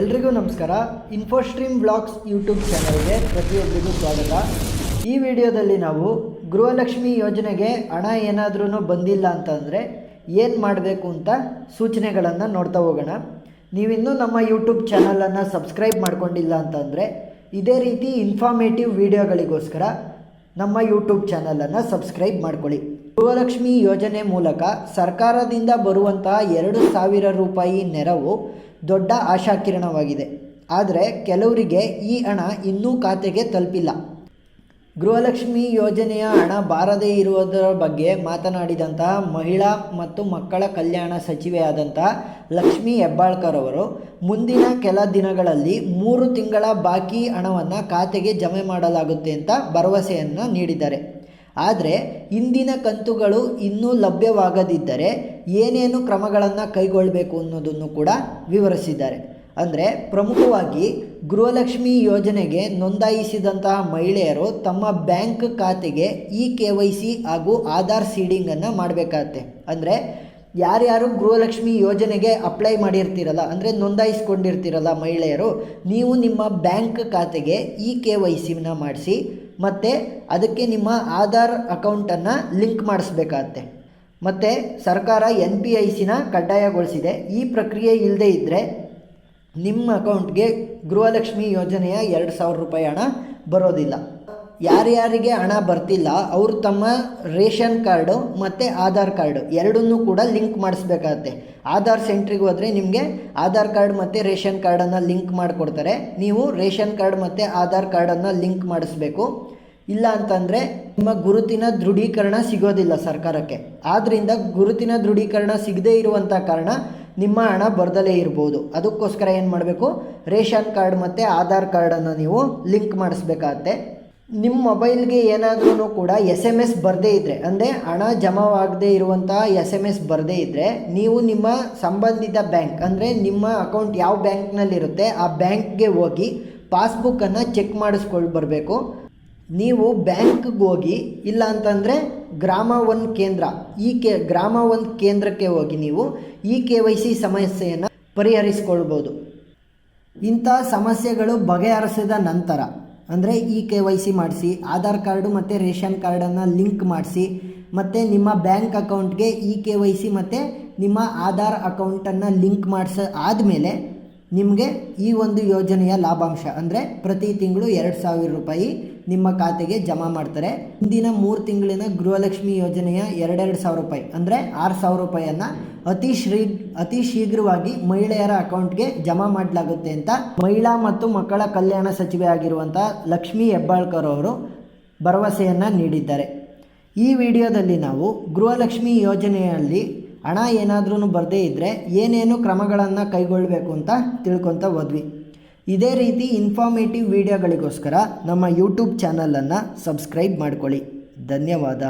ಎಲ್ರಿಗೂ ನಮಸ್ಕಾರ. ಇನ್ಫೋಸ್ಟ್ರೀಮ್ blogs YouTube ಚಾನಲ್ಗೆ ಪ್ರತಿಯೊಬ್ಬರಿಗೂ ಸ್ವಾಗತ. ಈ ವಿಡಿಯೋದಲ್ಲಿ ನಾವು ಗೃಹಲಕ್ಷ್ಮಿ ಯೋಜನೆಗೆ ಹಣ ಏನಾದ್ರೂ ಬಂದಿಲ್ಲ ಅಂತಂದರೆ ಏನು ಮಾಡಬೇಕು ಅಂತ ಸೂಚನೆಗಳನ್ನು ನೋಡ್ತಾ ಹೋಗೋಣ. ನೀವಿನ್ನೂ ನಮ್ಮ ಯೂಟ್ಯೂಬ್ ಚಾನಲನ್ನು ಸಬ್ಸ್ಕ್ರೈಬ್ ಮಾಡ್ಕೊಂಡಿಲ್ಲ ಅಂತಂದರೆ ಇದೇ ರೀತಿ ಇನ್ಫಾರ್ಮೇಟಿವ್ ವಿಡಿಯೋಗಳಿಗೋಸ್ಕರ ನಮ್ಮ ಯೂಟ್ಯೂಬ್ ಚಾನಲನ್ನು ಸಬ್ಸ್ಕ್ರೈಬ್ ಮಾಡ್ಕೊಳ್ಳಿ. ಗೃಹಲಕ್ಷ್ಮಿ ಯೋಜನೆ ಮೂಲಕ ಸರ್ಕಾರದಿಂದ ಬರುವಂತಹ ಎರಡು ಸಾವಿರ ರೂಪಾಯಿ ನೆರವು ದೊಡ್ಡ ಆಶಾಕಿರಣವಾಗಿದೆ. ಆದರೆ ಕೆಲವರಿಗೆ ಈ ಹಣ ಇನ್ನೂ ಖಾತೆಗೆ ತಲುಪಿಲ್ಲ. ಗೃಹಲಕ್ಷ್ಮಿ ಯೋಜನೆಯ ಹಣ ಬಾರದೇ ಇರುವುದರ ಬಗ್ಗೆ ಮಾತನಾಡಿದಂತಹ ಮಹಿಳಾ ಮತ್ತು ಮಕ್ಕಳ ಕಲ್ಯಾಣ ಸಚಿವೆಯಾದಂತಹ ಲಕ್ಷ್ಮೀ ಹೆಬ್ಬಾಳ್ಕರ್ ಅವರು, ಮುಂದಿನ ಕೆಲ ದಿನಗಳಲ್ಲಿ ಮೂರು ತಿಂಗಳ ಬಾಕಿ ಹಣವನ್ನು ಖಾತೆಗೆ ಜಮೆ ಮಾಡಲಾಗುತ್ತೆ ಅಂತ ಭರವಸೆಯನ್ನು ನೀಡಿದ್ದಾರೆ. ಆದರೆ ಇಂದಿನ ಕಂತುಗಳು ಇನ್ನೂ ಲಭ್ಯವಾಗದಿದ್ದರೆ ಏನೇನು ಕ್ರಮಗಳನ್ನು ಕೈಗೊಳ್ಳಬೇಕು ಅನ್ನೋದನ್ನು ಕೂಡ ವಿವರಿಸಿದ್ದಾರೆ. ಅಂದರೆ ಪ್ರಮುಖವಾಗಿ ಗೃಹಲಕ್ಷ್ಮಿ ಯೋಜನೆಗೆ ನೋಂದಾಯಿಸಿದಂತಹ ಮಹಿಳೆಯರು ತಮ್ಮ ಬ್ಯಾಂಕ್ ಖಾತೆಗೆ ಇ ಕೆ ವೈ ಸಿ ಹಾಗೂ ಆಧಾರ್ ಸೀಡಿಂಗನ್ನು ಮಾಡಬೇಕಾಗತ್ತೆ. ಅಂದರೆ ಯಾರ್ಯಾರು ಗೃಹಲಕ್ಷ್ಮಿ ಯೋಜನೆಗೆ ಅಪ್ಲೈ ಮಾಡಿರ್ತೀರಲ್ಲ, ಅಂದರೆ ನೋಂದಾಯಿಸ್ಕೊಂಡಿರ್ತೀರಲ್ಲ ಮಹಿಳೆಯರು, ನೀವು ನಿಮ್ಮ ಬ್ಯಾಂಕ್ ಖಾತೆಗೆ ಇ ಕೆ ವೈ ಸಿನ ಮಾಡಿಸಿ ಮತ್ತು ಅದಕ್ಕೆ ನಿಮ್ಮ ಆಧಾರ್ ಅಕೌಂಟನ್ನು ಲಿಂಕ್ ಮಾಡಿಸ್ಬೇಕಾಗತ್ತೆ. ಮತ್ತು ಸರ್ಕಾರ ಎನ್ ಪಿ ಐ ಸಿನ ಕಡ್ಡಾಯಗೊಳಿಸಿದೆ. ಈ ಪ್ರಕ್ರಿಯೆ ಇಲ್ಲದೆ ಇದ್ದರೆ ನಿಮ್ಮ ಅಕೌಂಟ್ಗೆ ಗೃಹಲಕ್ಷ್ಮಿ ಯೋಜನೆಯ ಎರಡು ಸಾವಿರ ರೂಪಾಯಿ ಹಣ ಬರೋದಿಲ್ಲ. ಯಾರ್ಯಾರಿಗೆ ಹಣ ಬರ್ತಿಲ್ಲ, ಅವರು ತಮ್ಮ ರೇಷನ್ ಕಾರ್ಡು ಮತ್ತು ಆಧಾರ್ ಕಾರ್ಡು ಎರಡನ್ನೂ ಕೂಡ ಲಿಂಕ್ ಮಾಡಿಸ್ಬೇಕಾಗತ್ತೆ. ಆಧಾರ್ ಸೆಂಟ್ರಿಗೆ ಹೋದರೆ ನಿಮಗೆ ಆಧಾರ್ ಕಾರ್ಡ್ ಮತ್ತು ರೇಷನ್ ಕಾರ್ಡನ್ನು ಲಿಂಕ್ ಮಾಡಿಕೊಡ್ತಾರೆ. ನೀವು ರೇಷನ್ ಕಾರ್ಡ್ ಮತ್ತು ಆಧಾರ್ ಕಾರ್ಡನ್ನು ಲಿಂಕ್ ಮಾಡಿಸ್ಬೇಕು. ಇಲ್ಲ ಅಂತಂದರೆ ನಿಮ್ಮ ಗುರುತಿನ ದೃಢೀಕರಣ ಸಿಗೋದಿಲ್ಲ ಸರ್ಕಾರಕ್ಕೆ. ಆದ್ದರಿಂದ ಗುರುತಿನ ದೃಢೀಕರಣ ಸಿಗದೇ ಇರುವಂಥ ಕಾರಣ ನಿಮ್ಮ ಹಣ ಬರ್ದಲೇ ಇರ್ಬೋದು. ಅದಕ್ಕೋಸ್ಕರ ಏನು ಮಾಡಬೇಕು? ರೇಷನ್ ಕಾರ್ಡ್ ಮತ್ತು ಆಧಾರ್ ಕಾರ್ಡನ್ನು ನೀವು ಲಿಂಕ್ ಮಾಡಿಸ್ಬೇಕಾಗತ್ತೆ. ನಿಮ್ಮ ಮೊಬೈಲ್ಗೆ ಏನಾದ್ರೂ ಕೂಡ ಎಸ್ ಎಂ ಎಸ್ ಬರದೇ ಇದ್ದರೆ ಅಂದರೆ ಹಣ ಜಮಾವಾಗದೇ ಇರುವಂಥ ಎಸ್ ಎಂ ಎಸ್ ಬರದೇ ಇದ್ದರೆ ನೀವು ನಿಮ್ಮ ಸಂಬಂಧಿತ ಬ್ಯಾಂಕ್, ಅಂದರೆ ನಿಮ್ಮ ಅಕೌಂಟ್ ಯಾವ ಬ್ಯಾಂಕ್ನಲ್ಲಿರುತ್ತೆ, ಆ ಬ್ಯಾಂಕ್ಗೆ ಹೋಗಿ ಪಾಸ್ಬುಕ್ಕನ್ನು ಚೆಕ್ ಮಾಡಿಸ್ಕೊಂಡು ಬರಬೇಕು. ನೀವು ಬ್ಯಾಂಕ್ಗೆ ಹೋಗಿ ಇಲ್ಲ ಅಂತಂದರೆ ಗ್ರಾಮ ಒನ್ ಕೇಂದ್ರ, ಈ ಕೆ ಗ್ರಾಮ ಒನ್ ಕೇಂದ್ರಕ್ಕೆ ಹೋಗಿ ನೀವು ಈ ಕೆ ವೈ ಸಿ ಸಮಸ್ಯೆಯನ್ನು ಪರಿಹರಿಸ್ಕೊಳ್ಬೋದು. ಇಂಥ ಸಮಸ್ಯೆಗಳು ಬಗೆಹರಿಸಿದ ನಂತರ, ಅಂದರೆ ಇ ಕೆ ವೈ ಸಿ ಮಾಡಿಸಿ, ಆಧಾರ್ ಕಾರ್ಡು ಮತ್ತು ರೇಷನ್ ಕಾರ್ಡನ್ನು ಲಿಂಕ್ ಮಾಡಿಸಿ, ಮತ್ತು ನಿಮ್ಮ ಬ್ಯಾಂಕ್ ಅಕೌಂಟ್ಗೆ ಇ ಕೆ ವೈ ಸಿ ಮತ್ತು ನಿಮ್ಮ ಆಧಾರ್ ಅಕೌಂಟನ್ನು ಲಿಂಕ್ ಮಾಡಿಸ ಆದಮೇಲೆ ನಿಮಗೆ ಈ ಒಂದು ಯೋಜನೆಯ ಲಾಭಾಂಶ, ಅಂದರೆ ಪ್ರತಿ ತಿಂಗಳು ಎರಡು ಸಾವಿರ ರೂಪಾಯಿ ನಿಮ್ಮ ಖಾತೆಗೆ ಜಮಾ ಮಾಡ್ತಾರೆ. ಮುಂದಿನ ಮೂರು ತಿಂಗಳಿನ ಗೃಹಲಕ್ಷ್ಮಿ ಯೋಜನೆಯ ಎರಡೆರಡು ಸಾವಿರ ರೂಪಾಯಿ, ಅಂದರೆ ಆರು ಸಾವಿರ ರೂಪಾಯಿಯನ್ನು ಅತಿ ಶ್ರೀ ಅತಿ ಶೀಘ್ರವಾಗಿ ಮಹಿಳೆಯರ ಅಕೌಂಟ್ಗೆ ಜಮಾ ಮಾಡಲಾಗುತ್ತೆ ಅಂತ ಮಹಿಳಾ ಮತ್ತು ಮಕ್ಕಳ ಕಲ್ಯಾಣ ಸಚಿವೆ ಆಗಿರುವಂಥ ಲಕ್ಷ್ಮೀ ಹೆಬ್ಬಾಳ್ಕರ್ ಅವರು ಭರವಸೆಯನ್ನು ನೀಡಿದ್ದಾರೆ. ಈ ವಿಡಿಯೋದಲ್ಲಿ ನಾವು ಗೃಹಲಕ್ಷ್ಮಿ ಯೋಜನೆಯಲ್ಲಿ ಹಣ ಏನಾದ್ರೂ ಬರದೇ ಇದ್ದರೆ ಏನೇನು ಕ್ರಮಗಳನ್ನು ಕೈಗೊಳ್ಳಬೇಕು ಅಂತ ತಿಳ್ಕೊತಾ ಹೋದ್ವಿ. ಇದೇ ರೀತಿ ಇನ್ಫಾರ್ಮೇಟಿವ್ ವಿಡಿಯೋಗಳಿಗೋಸ್ಕರ ನಮ್ಮ ಯೂಟ್ಯೂಬ್ ಚಾನಲನ್ನು ಸಬ್ಸ್ಕ್ರೈಬ್ ಮಾಡ್ಕೊಳ್ಳಿ. ಧನ್ಯವಾದ.